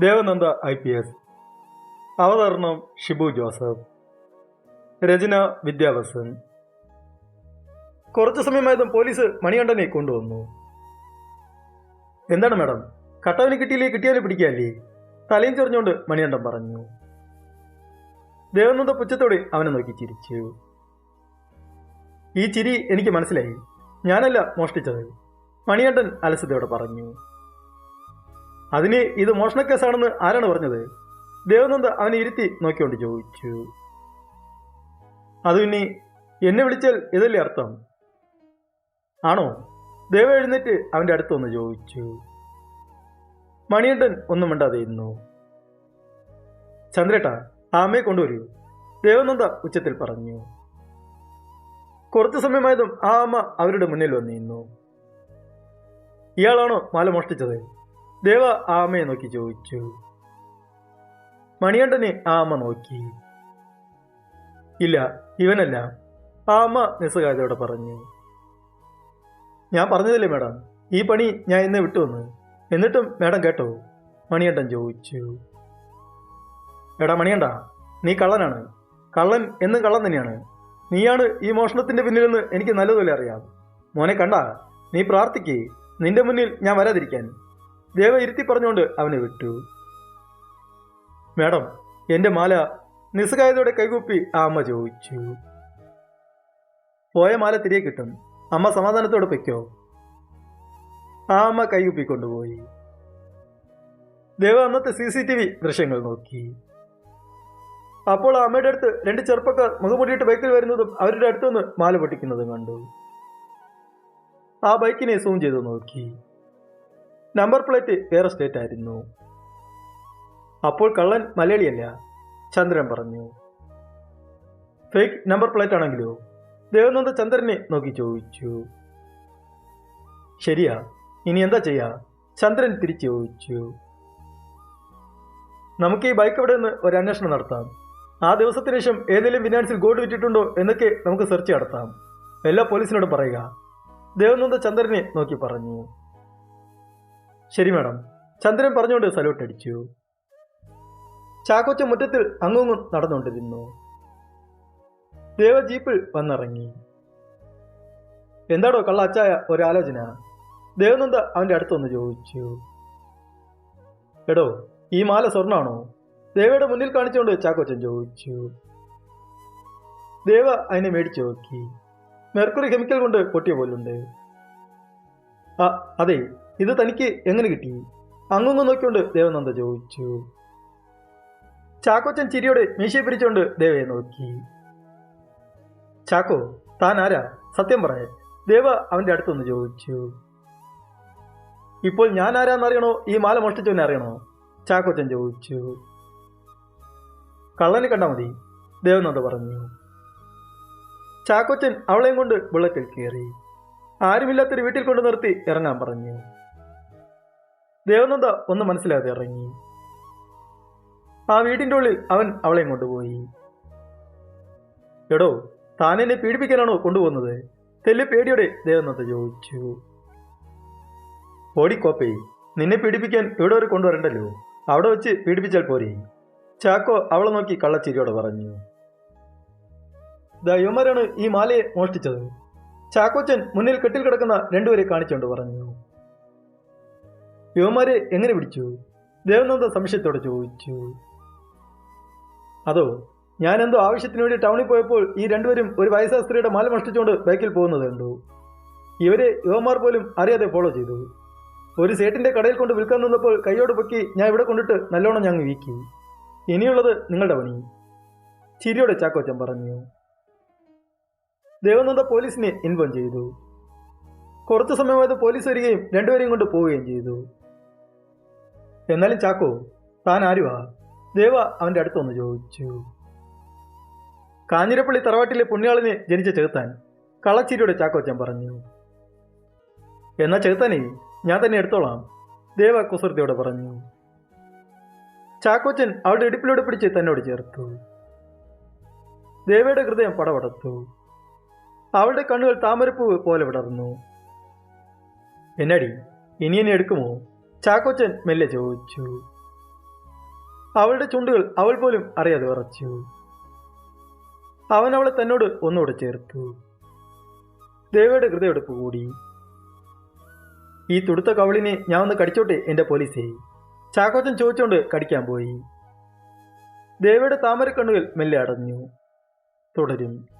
Devananda I P S. അവതരണം Shibu Joseph. രചന വിദ്യാവസൻ. കുറച്ചു സമയമായതും police മണികണ്ഠനെ കൊണ്ടുവന്നു. എന്താണ് മാഡം? കട്ടവന് കിട്ടിയില്ലേ കിട്ടിയാലും പിടിക്കാല്ലേ? തലയും ചൊറിഞ്ഞുകൊണ്ട് മണികണ്ഠൻ പറഞ്ഞു. ദേവനന്ദ പുച്ഛത്തോടെ അവനെ നോക്കി ചിരിച്ചു. ഈ ചിരി എനിക്ക് മനസ്സിലായി. ഞാനല്ല മോഷ്ടിച്ചത്. മണികണ്ഠൻ അലസതയോടെ പറഞ്ഞു. അതിന് ഇത് മോഷണക്കേസാണെന്ന് ആരാണ് പറഞ്ഞത്? ദേവനന്ദ അവനെ ഇരുത്തി നോക്കിക്കൊണ്ട് ചോദിച്ചു. അത് പിന്നെ എന്നെ വിളിച്ചാൽ ഇതല്ലേ അർത്ഥം? ആണോ? ദേവ എഴുന്നേറ്റ് അവന്റെ അടുത്തൊന്ന് ചോദിച്ചു. മണിയണ്ടൻ ഒന്നും മിണ്ടാതെ ഇരുന്നു. ചന്ദ്രേട്ട അമ്മയെ കൊണ്ടുവരൂ ദേവനന്ദ ഉച്ചത്തിൽ പറഞ്ഞു. കുറച്ചു സമയമായതും ആ അമ്മ അവരുടെ മുന്നിൽ വന്നിരുന്നു. ഇയാളാണോ മാല മോഷ്ടിച്ചത്? ദേവ ആമയെ നോക്കി ചോദിച്ചു. മണികണ്ഠനെ ആമ നോക്കി. ഇല്ല ഇവനല്ല. ആമ അമ്മ നിസ്സഹായതയോടെ പറഞ്ഞു. ഞാൻ പറഞ്ഞതല്ലേ മേഡം? ഈ പണി ഞാൻ ഇന്ന് വിട്ടുവന്ന്. എന്നിട്ടും മേഡം കേട്ടോ? മണിയണ്ടൻ ചോദിച്ചു. എടാ മണികണ്ഠ നീ കള്ളനാണ്. കള്ളൻ എന്നും കള്ളൻ തന്നെയാണ്. നീയാണ് ഈ മോഷണത്തിന്റെ പിന്നിലെന്ന് എനിക്ക് നല്ലതുപോലെ അറിയാം. മോനെ കണ്ട നീ പ്രാർത്ഥിക്കേ. നിന്റെ മുന്നിൽ ഞാൻ വരാതിരിക്കാൻ. ദേവ ഇരുത്തി പറഞ്ഞുകൊണ്ട് അവനെ വിട്ടു. മാഡം എന്റെ മാല നിസ്സഹായതയോടെ കൈകൂപ്പി ആ അമ്മ ചോദിച്ചു. പോയ മാല തിരികെ കിട്ടും. അമ്മ സമാധാനത്തോടെ പൊയ്ക്കോ. ആ അമ്മ കൈകൂപ്പി കൊണ്ടുപോയി. ദേവ അന്നത്തെ സി സി ടി വി ദൃശ്യങ്ങൾ നോക്കി. അപ്പോൾ അമ്മയുടെ അടുത്ത് രണ്ട് ചെറുപ്പക്കാർ മുഖമുടിയിട്ട് ബൈക്കിൽ വരുന്നതും അവരുടെ അടുത്തുനിന്ന് മാല പൊട്ടിക്കുന്നതും കണ്ടു. ആ ബൈക്കിനെ സൂം ചെയ്തു നോക്കി. നമ്പർ പ്ലേറ്റ് വേറെ സ്റ്റേറ്റ് ആയിരുന്നു. അപ്പോൾ കള്ളൻ മലയാളിയല്ല ചന്ദ്രൻ പറഞ്ഞു. ഫേക്ക് നമ്പർ പ്ലേറ്റ് ആണെങ്കിലോ? ദേവനന്ദ ചന്ദ്രനെ നോക്കി ചോദിച്ചു. ശരിയാ ഇനി എന്താ ചെയ്യാ? ചന്ദ്രൻ തിരിച്ചു ചോദിച്ചു. നമുക്ക് ഈ ബൈക്ക് എവിടെ നിന്ന് ഒരു അന്വേഷണം നടത്താം. ആ ദിവസത്തിന് ശേഷം ഏതെങ്കിലും ഫിനാൻസിൽ ഗോൾഡ് വിറ്റിട്ടുണ്ടോ എന്നൊക്കെ നമുക്ക് സെർച്ച് നടത്താം. എല്ലാ പോലീസിനോടും പറയുക. ദേവനന്ദ ചന്ദ്രനെ നോക്കി പറഞ്ഞു. ശരി മാഡം. ചന്ദ്രൻ പറഞ്ഞുകൊണ്ട് സലൂട്ട് അടിച്ചു. ചാക്കോച്ച മുറ്റത്തിൽ അങ്ങുങ്ങും നടന്നുകൊണ്ടിരുന്നു. ദേവജീപ്പിൽ വന്നിറങ്ങി. എന്താടോ കള്ള അച്ചായ ഒരാലോചന? ദേവനന്ദ അവന്റെ അടുത്തൊന്ന് ചോദിച്ചു. എടോ ഈ മാല സ്വർണാണോ? ദേവയുടെ മുന്നിൽ കാണിച്ചുകൊണ്ട് ചാക്കോച്ചൻ ചോദിച്ചു. ദേവ അതിനെ മേടിച്ചു നോക്കി. മെർക്കുറി കെമിക്കൽ കൊണ്ട് പൊട്ടിയ പോലുണ്ട്. ആ അതെ ഇത് തനിക്ക് എങ്ങനെ കിട്ടി? അങ്ങൊന്ന് നോക്കിക്കൊണ്ട് ദേവനന്ദ ചോദിച്ചു. ചാക്കോച്ചൻ ചിരിയോടെ മീശയെ പിരിച്ചുകൊണ്ട് ദേവയെ നോക്കി. ചാക്കോ താൻ ആരാ? സത്യം പറയേ. ദേവ അവന്റെ അടുത്തൊന്ന് ചോദിച്ചു. ഇപ്പോൾ ഞാൻ ആരാന്നറിയണോ ഈ മാല മോഷ്ടിച്ചവനെ അറിയണോ? ചാക്കോച്ചൻ ചോദിച്ചു. കള്ളനെ കണ്ടാൽ മതി ദേവനന്ദ പറഞ്ഞു. ചാക്കോച്ചൻ അവളെയും കൊണ്ട് ബുള്ളറ്റിൽ കയറി. ആരുമില്ലാത്തൊരു വീട്ടിൽ കൊണ്ടു നിർത്തി ഇറങ്ങാൻ പറഞ്ഞു. ദേവനന്ദ ഒന്ന് മനസ്സിലാതെ ഇറങ്ങി. ആ വീടിന്റെ ഉള്ളിൽ അവൻ അവളെയും കൊണ്ടുപോയി എടോ താൻ എന്നെ പീഡിപ്പിക്കാനാണോ കൊണ്ടുപോകുന്നത്? തെല്ല് പേടിയോടെ ദേവനന്ദ ചോദിച്ചു. ഓടിക്കോപ്പേ നിന്നെ പീഡിപ്പിക്കാൻ ഇവിടെ വരെ കൊണ്ടുവരണ്ടല്ലോ. അവിടെ വെച്ച് പീഡിപ്പിച്ചാൽ പോരെ. ചാക്കോ അവളെ നോക്കി കള്ളച്ചിരിയോടെ പറഞ്ഞു. ദൈവമാരാണ് ഈ മാലയെ മോഷ്ടിച്ചത്. ചാക്കോച്ചൻ മുന്നിൽ കെട്ടിൽ കിടക്കുന്ന രണ്ടുപേരെ കാണിച്ചുകൊണ്ട് പറഞ്ഞു. യുവമാരെ എങ്ങനെ പിടിച്ചു? ദേവനന്ദ സംശയത്തോടെ ചോദിച്ചു. അതോ ഞാൻ എന്തോ ആവശ്യത്തിന് വേണ്ടി ടൗണിൽ പോയപ്പോൾ ഈ രണ്ടുപേരും ഒരു വയസ്സായ സ്ത്രീയുടെ മാല മോഷ്ടിച്ചുകൊണ്ട് ബൈക്കിൽ പോകുന്നത് കണ്ടു. ഇവരെ യുവമാർ പോലും അറിയാതെ ഫോളോ ചെയ്തു. ഒരു സേട്ടിന്റെ കടയിൽ കൊണ്ട് വിൽക്കാൻ നിന്നപ്പോൾ കൈയോട് പൊക്കി ഞാൻ ഇവിടെ കൊണ്ടിട്ട് നല്ലോണം ഞങ്ങൾ വീക്കി. ഇനിയുള്ളത് നിങ്ങളുടെ പണി. ചിരിയോടെ ചാക്കോച്ചൻ പറഞ്ഞു. ദേവനന്ദ പോലീസിനെ ഇൻഫോം ചെയ്തു. കുറച്ചു സമയമായത് പോലീസ് വരികയും രണ്ടുപേരെയും കൊണ്ട് പോവുകയും ചെയ്തു. എന്നാലും ചാക്കോ താൻ ആരുവാ? ദേവ അവന്റെ അടുത്തൊന്ന് ചോദിച്ചു. കാഞ്ഞിരപ്പള്ളി തറവാട്ടിലെ പുണ്യാളിനെ ജനിച്ച ചെറുത്താൻ കളച്ചിരിയുടെ ചാക്കോച്ചൻ പറഞ്ഞു. എന്നാ ചെറുത്താനേ ഞാൻ തന്നെ എടുത്തോളാം ദേവ കുസൃതിയോടെ പറഞ്ഞു. ചാക്കോച്ചൻ അവളുടെ ഇടുപ്പിലൂടെ പിടിച്ച് തന്നോട് ചേർത്തു. ദേവയുടെ ഹൃദയം പടപടത്തു അവളുടെ കണ്ണുകൾ താമരപ്പൂവ് പോലെ വിടർന്നു. എന്നടി ഇനി എന്നെ എടുക്കുമോ? ചാക്കോച്ചൻ മെല്ലെ ചോദിച്ചു. അവളുടെ ചുണ്ടുകൾ അവൾ പോലും അറിയാതെ ഉറച്ചു. അവൻ അവളെ തന്നോട് ഒന്നുകൂടെ ചേർത്തു. ദേവയുടെ ഹൃദയെടുപ്പ് കൂടി. ഈ തുടുത്ത കവളിനെ ഞാൻ ഒന്ന് കടിച്ചോട്ടെ എന്റെ പോലീസേ? ചാക്കോച്ചൻ ചോദിച്ചുകൊണ്ട് കടിക്കാൻ പോയി. ദേവയുടെ താമരക്കണ്ണുകൾ മെല്ലെ അടഞ്ഞു. തുടരും.